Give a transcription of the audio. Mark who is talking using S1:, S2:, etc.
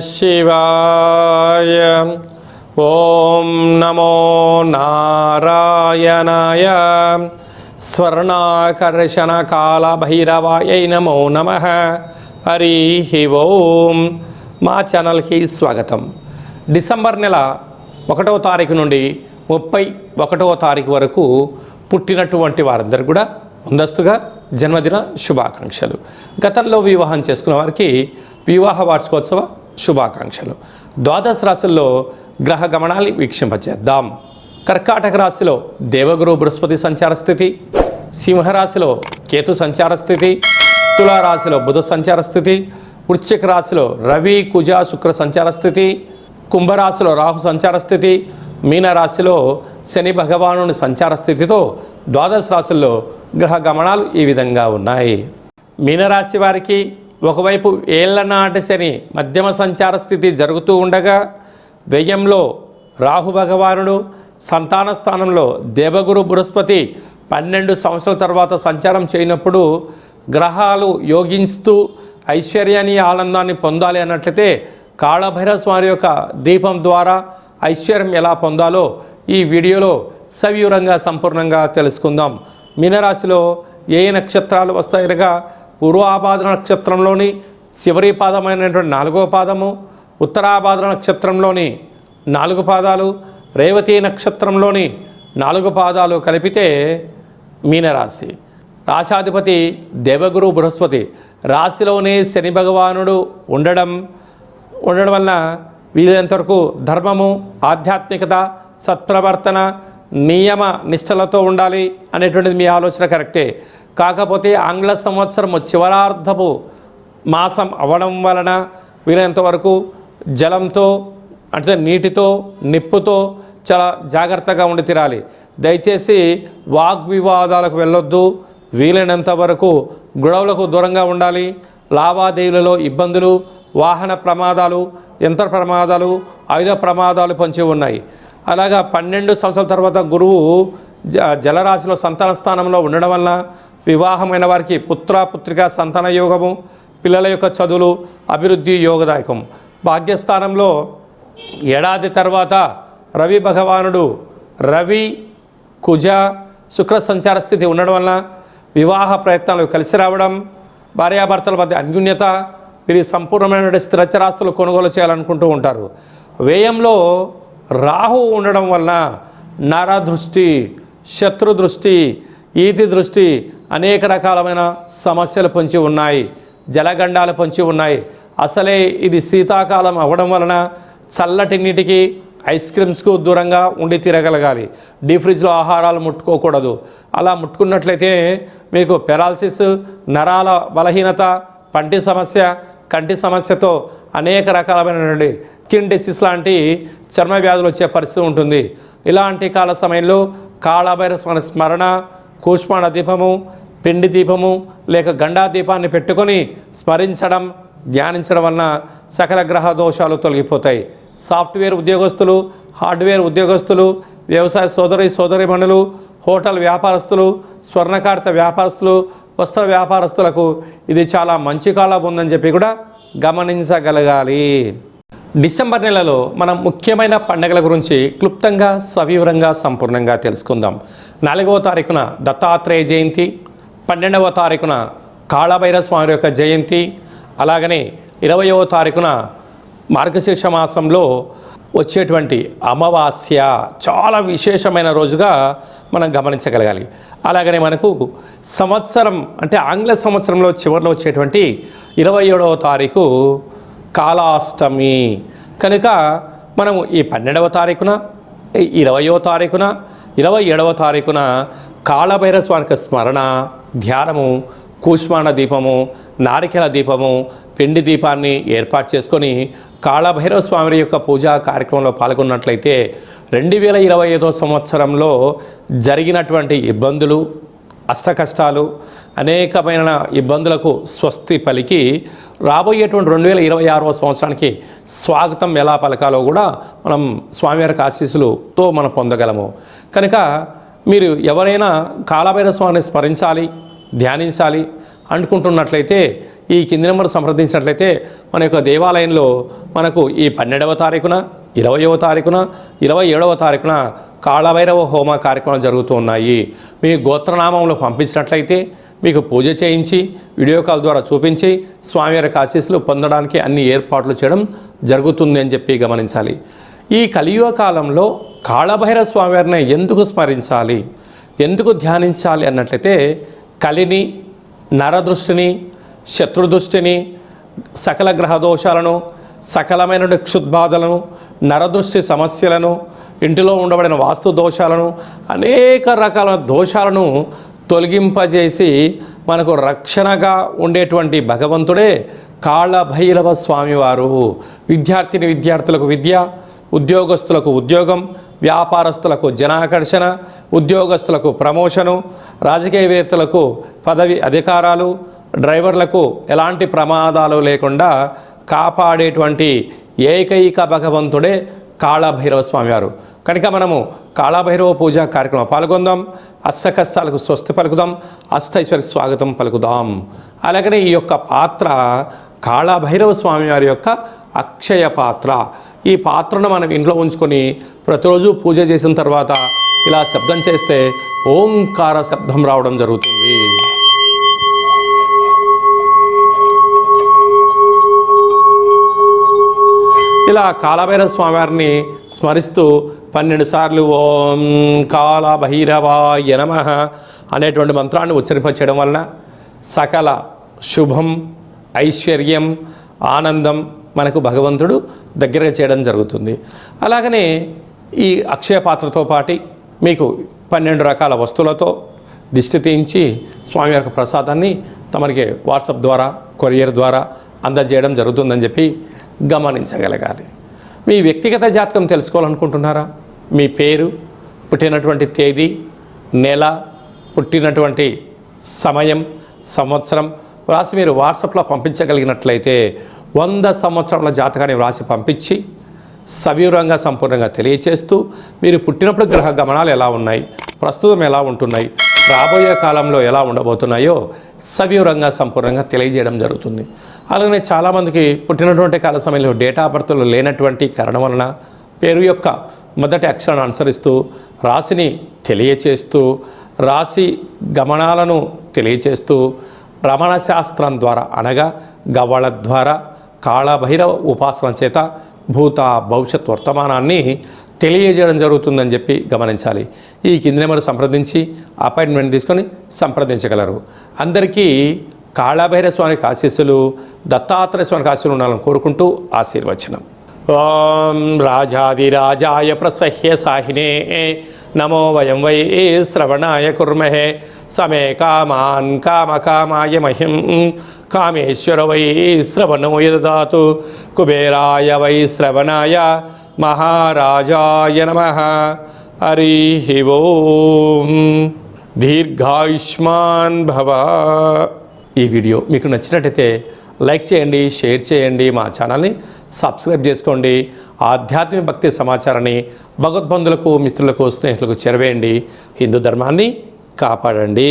S1: శివాయ ఓం నమో నారాయణాయ స్వర్ణాకర్షణ కాల నమో నమ హరి ఓం మా ఛానల్కి స్వాగతం. డిసెంబర్ నెల ఒకటవ తారీఖు నుండి ముప్పై ఒకటవ తారీఖు వరకు పుట్టినటువంటి వారందరూ కూడా ముందస్తుగా జన్మదిన శుభాకాంక్షలు. గతంలో వివాహం చేసుకున్న వారికి వివాహ వార్షికోత్సవ శుభాకాంక్షలు. ద్వాదశ రాశుల్లో గ్రహ గమనాన్ని వీక్షింపచేద్దాం. కర్కాటక రాశిలో దేవగురు బృహస్పతి సంచార స్థితి సింహరాశిలో కేతు సంచార స్థితి తులారాశిలో బుధ సంచార స్థితి వృశ్చిక రాశిలో రవి కుజ శుక్ర సంచార స్థితి కుంభరాశిలో రాహు సంచార స్థితి మీనరాశిలో శని భగవానుని సంచార స్థితితో ద్వాదశ రాశుల్లో గ్రహ గమనాలు ఈ విధంగా ఉన్నాయి. మీనరాశి వారికి ఒకవైపు ఏళ్ళ నాటి శని మధ్యమ సంచార స్థితి జరుగుతూ ఉండగా వ్యయంలో రాహు భగవానుడు సంతాన స్థానంలో దేవగురు బృహస్పతి పన్నెండు సంవత్సరాల తర్వాత సంచారం చేయనప్పుడు గ్రహాలు యోగిస్తూ ఐశ్వర్యాన్ని ఆనందాన్ని పొందాలి అన్నట్లయితే కాళభైరవ స్వామి యొక్క దీపం ద్వారా ఐశ్వర్యం ఎలా పొందాలో ఈ వీడియోలో సవివరంగా సంపూర్ణంగా తెలుసుకుందాం. మీనరాశిలో ఏ ఏ నక్షత్రాలు వస్తాయనగా పూర్వాపాద నక్షత్రంలోని చివరి పాదమైనటువంటి నాలుగో పాదము ఉత్తరాపాద నక్షత్రంలోని నాలుగు పాదాలు రేవతి నక్షత్రంలోని నాలుగు పాదాలు కలిపితే మీనరాశి. రాశాధిపతి దేవగురు బృహస్పతి. రాశిలోనే శని భగవానుడు ఉండడం ఉండడం వలన వీలైనంతవరకు ధర్మము ఆధ్యాత్మికత సత్ప్రవర్తన నియమ నిష్టలతో ఉండాలి అనేటువంటిది మీ ఆలోచన కరెక్టే. కాకపోతే ఆంగ్ల సంవత్సరం చివరార్థపు మాసం అవడం వలన వీలైనంతవరకు జలంతో అంటే నీటితో నిప్పుతో చాలా జాగ్రత్తగా ఉండి తీరాలి. దయచేసి వాగ్వివాదాలకు వెళ్ళొద్దు. వీలైనంత వరకు గొడవలకు దూరంగా ఉండాలి. లావాదేవీలలో ఇబ్బందులు వాహన ప్రమాదాలు యంత్ర ప్రమాదాలు ఆయుధ ప్రమాదాలు పొంచి ఉన్నాయి. అలాగా పన్నెండు సంవత్సరాల తర్వాత గురువు జ జలరాశిలో సంతాన స్థానంలో ఉండడం వలన వివాహమైన వారికి పుత్ర పుత్రిక సంతాన యోగము పిల్లల యొక్క చదువులు అభివృద్ధి యోగదాయకం. భాగ్యస్థానంలో ఏడాది తర్వాత రవి భగవానుడు రవి కుజ శుక్ర సంచార స్థితి ఉండడం వలన వివాహ ప్రయత్నాలు కలిసి రావడం భార్యాభర్తల మధ్య అన్యూన్యత వీరి సంపూర్ణమైన స్థిరచరాస్తులు కొనుగోలు చేయాలనుకుంటూ ఉంటారు. వ్యయంలో రాహు ఉండడం వలన నరదృష్టి శత్రు దృష్టి ఈతి దృష్టి అనేక రకాలమైన సమస్యలు పొంచి ఉన్నాయి జలగండాలు పొంచి ఉన్నాయి. అసలే ఇది శీతాకాలం అవ్వడం వలన చల్లటి నీటికి ఐస్ క్రీమ్స్కు దూరంగా ఉండి తిరగలగాలి. డీ ఫ్రిడ్జ్లో ఆహారాలు ముట్టుకోకూడదు. అలా ముట్టుకున్నట్లయితే మీకు పెరాలసిస్ నరాల బలహీనత పంటి సమస్య కంటి సమస్యతో అనేక రకాలమైనటువంటి స్కిన్ డిసీస్ లాంటి చర్మ వ్యాధులు వచ్చే పరిస్థితి ఉంటుంది. ఇలాంటి కాల సమయంలో కాళభైరస్వామి స్మరణ కూష్మాణ దీపము పిండి దీపము లేక గండా దీపాన్ని పెట్టుకొని స్మరించడం ధ్యానించడం వలన సకల గ్రహ దోషాలు తొలగిపోతాయి. సాఫ్ట్వేర్ ఉద్యోగస్తులు హార్డ్వేర్ ఉద్యోగస్తులు వ్యవసాయ సోదరి సోదరిమణులు హోటల్ వ్యాపారస్తులు స్వర్ణకార్త వ్యాపారస్తులు వస్త్ర వ్యాపారస్తులకు ఇది చాలా మంచి కాలం ఉందని చెప్పి కూడా గమనించగలగాలి. డిసెంబర్ నెలలో మనం ముఖ్యమైన పండుగల గురించి క్లుప్తంగా సవివరంగా సంపూర్ణంగా తెలుసుకుందాం. నాలుగవ తారీఖున దత్తాత్రేయ జయంతి పన్నెండవ తారీఖున కాళభైర స్వామి యొక్క జయంతి అలాగనే ఇరవయవ తారీఖున మార్గశీర్ష మాసంలో వచ్చేటువంటి అమావాస్య చాలా విశేషమైన రోజుగా మనం గమనించగలగాలి. అలాగనే మనకు సంవత్సరం అంటే ఆంగ్ల సంవత్సరంలో చివరిలో వచ్చేటువంటి ఇరవై ఏడవ తారీఖు కాళాష్టమి కనుక మనము ఈ పన్నెండవ తారీఖున ఇరవయో తారీఖున ఇరవై ఏడవ తారీఖున కాళభైర స్వామికి స్మరణ ధ్యానము కూష్మాణ దీపము నారికెల దీపము పిండి దీపాన్ని ఏర్పాటు చేసుకొని కాళభైరవ స్వామి యొక్క పూజా కార్యక్రమంలో పాల్గొన్నట్లయితే రెండు వేల ఇరవై ఐదో సంవత్సరంలో జరిగినటువంటి ఇబ్బందులు అష్టకష్టాలు అనేకమైన ఇబ్బందులకు స్వస్తి పలికి రాబోయేటువంటి రెండు వేల ఇరవై ఆరవ సంవత్సరానికి స్వాగతం ఎలా పలకాలో కూడా మనం స్వామివారికి ఆశీస్సులతో మనం పొందగలము. కనుక మీరు ఎవరైనా కాలభైర స్వామిని స్మరించాలి ధ్యానించాలి అనుకుంటున్నట్లయితే ఈ కింది నెంబర్ సంప్రదించినట్లయితే మన యొక్క దేవాలయంలో మనకు ఈ పన్నెండవ తారీఖున ఇరవయవ తారీఖున ఇరవై ఏడవ తారీఖున కాళభైరవ హోమ కార్యక్రమాలు జరుగుతూ ఉన్నాయి. మీ గోత్రనామంలో పంపించినట్లయితే మీకు పూజ చేయించి వీడియో కాల్ ద్వారా చూపించి స్వామివారి ఆశీస్సులు పొందడానికి అన్ని ఏర్పాట్లు చేయడం జరుగుతుంది అని చెప్పి గమనించాలి. ఈ కలియుగ కాలంలో కాళభైరవ స్వామివారిని ఎందుకు స్మరించాలి? ఎందుకు ధ్యానించాలి అన్నట్లయితే కలిని నరదృష్టిని శత్రుదృష్టిని సకల గ్రహ దోషాలను సకలమైన క్షుద్బాధలను నరదృష్టి సమస్యలను ఇంటిలో ఉండబడిన వాస్తు దోషాలను అనేక రకాల దోషాలను తొలగింపజేసి మనకు రక్షణగా ఉండేటువంటి భగవంతుడే కాళభైరవ స్వామివారు. విద్యార్థిని విద్యార్థులకు విద్య ఉద్యోగస్తులకు ఉద్యోగం వ్యాపారస్తులకు జనాకర్షణ ఉద్యోగస్తులకు ప్రమోషను రాజకీయవేత్తలకు పదవి అధికారాలు డ్రైవర్లకు ఎలాంటి ప్రమాదాలు లేకుండా కాపాడేటువంటి ఏకైక భగవంతుడే కాళభైరవ స్వామివారు. కనుక మనము కాళాభైరవ పూజ కార్యక్రమం పాల్గొందాం. అష్ట కష్టాలకు స్వస్తి పలుకుదాం. అష్టైశ్వర్య స్వాగతం పలుకుదాం. అలాగనే ఈ యొక్క పాత్ర కాళభైరవ స్వామివారి యొక్క అక్షయ పాత్ర. ఈ పాత్రను మనం ఇంట్లో ఉంచుకొని ప్రతిరోజు పూజ చేసిన తర్వాత ఇలా శబ్దం చేస్తే ఓంకార శబ్దం రావడం జరుగుతుంది. ఇలా కాలభైరవ స్వామివారిని స్మరిస్తూ పన్నెండు సార్లు ఓం కాలభైరవాయ నమ అనేటువంటి మంత్రాన్ని ఉచ్చరింపచేయడం వలన సకల శుభం ఐశ్వర్యం ఆనందం మనకు భగవంతుడు దగ్గరగా చేయడం జరుగుతుంది. అలాగనే ఈ అక్షయ పాత్రతో పాటి మీకు పన్నెండు రకాల వస్తువులతో దిష్టి తీయించి స్వామి యొక్క ప్రసాదాన్ని తమరికి వాట్సాప్ ద్వారా కొరియర్ ద్వారా అందజేయడం జరుగుతుందని చెప్పి గమనించగలగాలి. మీ వ్యక్తిగత జాతకం తెలుసుకోవాలనుకుంటున్నారా? మీ పేరు పుట్టినటువంటి తేదీ నెల పుట్టినటువంటి సమయం సంవత్సరం వ్రాసి మీరు వాట్సాప్లో పంపించగలిగినట్లయితే వంద సంవత్సరాల జాతకాన్ని వ్రాసి పంపించి సవివరంగా సంపూర్ణంగా తెలియచేస్తూ మీరు పుట్టినప్పుడు గ్రహ గమనాలు ఎలా ఉన్నాయి ప్రస్తుతం ఎలా ఉంటున్నాయి రాబోయే కాలంలో ఎలా ఉండబోతున్నాయో సవివరంగా సంపూర్ణంగా తెలియజేయడం జరుగుతుంది. అలాగే చాలామందికి పుట్టినటువంటి కాల సమయంలో డేటా బర్త్లు లేనటువంటి కారణం వలన పేరు యొక్క మొదటి అక్షరాన్ని అనుసరిస్తూ రాశిని తెలియచేస్తూ రాశి గమనాలను తెలియచేస్తూ రమణ శాస్త్రం ద్వారా అనగా గవ్వళ ద్వారా కాళభైరవ ఉపాసన చేత భూత భవిష్యత్ వర్తమానాన్ని తెలియజేయడం జరుగుతుందని చెప్పి గమనించాలి. ఈ కింది నెంబర్ సంప్రదించి అపాయింట్మెంట్ తీసుకొని సంప్రదించగలరు. అందరికీ కాళభైర స్వామికి ఆశీస్సులు దత్తాత్రేయ స్వామికి ఆశీస్సులు ఉండాలని కోరుకుంటూ ఆశీర్వచనం. ఓం రాజాదిరాజాయ ప్రసహ్య సాహినే నమో వయం వై శ్రవణాయ కుర్మహే సమే కామాన్ కామకామాయ మహిం కామేశ్వర వై శ్రవణో యదాతు కుబేరాయ వై శ్రవణాయ మహారాజాయ నమ హరి ఓం దీర్ఘాయుష్మాన్ భవ ఈ వీడియో మీకు నచ్చినట్టయితే లైక్ చేయండి షేర్ చేయండి మా ఛానల్ని సబ్స్క్రైబ్ చేసుకోండి. ఆధ్యాత్మిక భక్తి సమాచారాన్ని భగవద్బంధులకు మిత్రులకు స్నేహితులకు చేరవేయండి. హిందూ ధర్మాన్ని కాపాడండి.